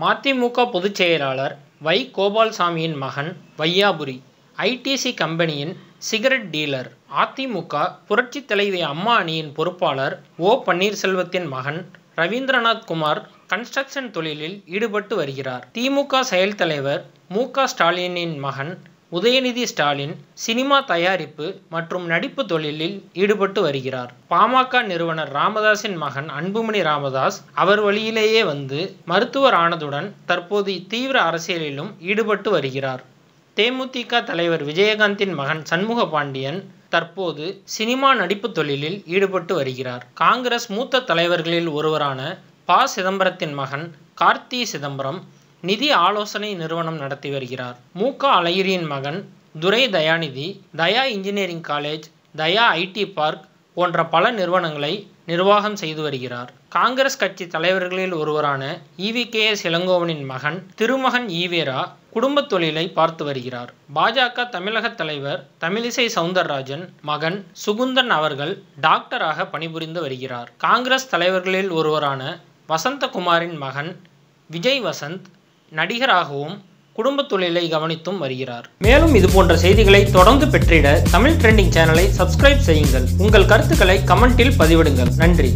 மதிமுக பொதுச் செயலாளர் வை. கோபால்சாமியின் மகன் வையாபுரி ஐடிசி கம்பெனியின் சிகரெட் டீலர். அதிமுக புரட்சி புரட்சித் தலைவி அம்மா அணியின் பொறுப்பாளர் ஓ. பன்னீர்செல்வத்தின் மகன் ரவீந்திரநாத் குமார் கன்ஸ்ட்ரக்ஷன் தொழிலில் ஈடுபட்டு வருகிறார். திமுக செயல் தலைவர் மு. க. ஸ்டாலினின் மகன் உதயநிதி ஸ்டாலின் சினிமா தயாரிப்பு மற்றும் நடிப்பு தொழிலில் ஈடுபட்டு வருகிறார். பாமக நிறுவனர் ராமதாசின் மகன் அன்புமணி ராமதாஸ் அவர் வழியிலேயே வந்து மருத்துவர் ஆனதுடன் தற்போது தீவிர அரசியலிலும் ஈடுபட்டு வருகிறார். தேமுதிக தலைவர் விஜயகாந்தின் மகன் சண்முக பாண்டியன் தற்போது சினிமா நடிப்பு தொழிலில் ஈடுபட்டு வருகிறார். காங்கிரஸ் மூத்த தலைவர்களில் ஒருவரான ப. சிதம்பரத்தின் மகன் கார்த்தி சிதம்பரம் நிதி ஆலோசனை நிறுவனம் நடத்தி வருகிறார். மு. க. அழகிரியின் மகன் Durai Dayanidhi Daya engineering college Daya IT park போன்ற பல நிறுவனங்களை நிர்வாகம் செய்து வருகிறார். காங்கிரஸ் கட்சி தலைவர்களில் ஒருவரான இவி கே. எஸ். இளங்கோவனின் மகன் திருமகன் ஈவேரா குடும்ப குடும்பத் தொழிலை பார்த்து வருகிறார். பாஜக தமிழக தலைவர் தமிழிசை சவுந்தரராஜன் மகன் சுகுந்தன் அவர்கள் டாக்டராக பணிபுரிந்து வருகிறார். காங்கிரஸ் தலைவர்களில் ஒருவரான வசந்தகுமாரின் மகன் விஜய் வசந்த் நடிகராகவும் குடும்பத் தொழிலை கவனித்தும் வருகிறார். மேலும் இது போன்ற செய்திகளை தொடர்ந்து பெற்றிட தமிழ் ட்ரெண்டிங் சேனலை சப்ஸ்கிரைப் செய்யுங்கள். உங்கள் கருத்துக்களை கமெண்டில் பதிவிடுங்கள். நன்றி.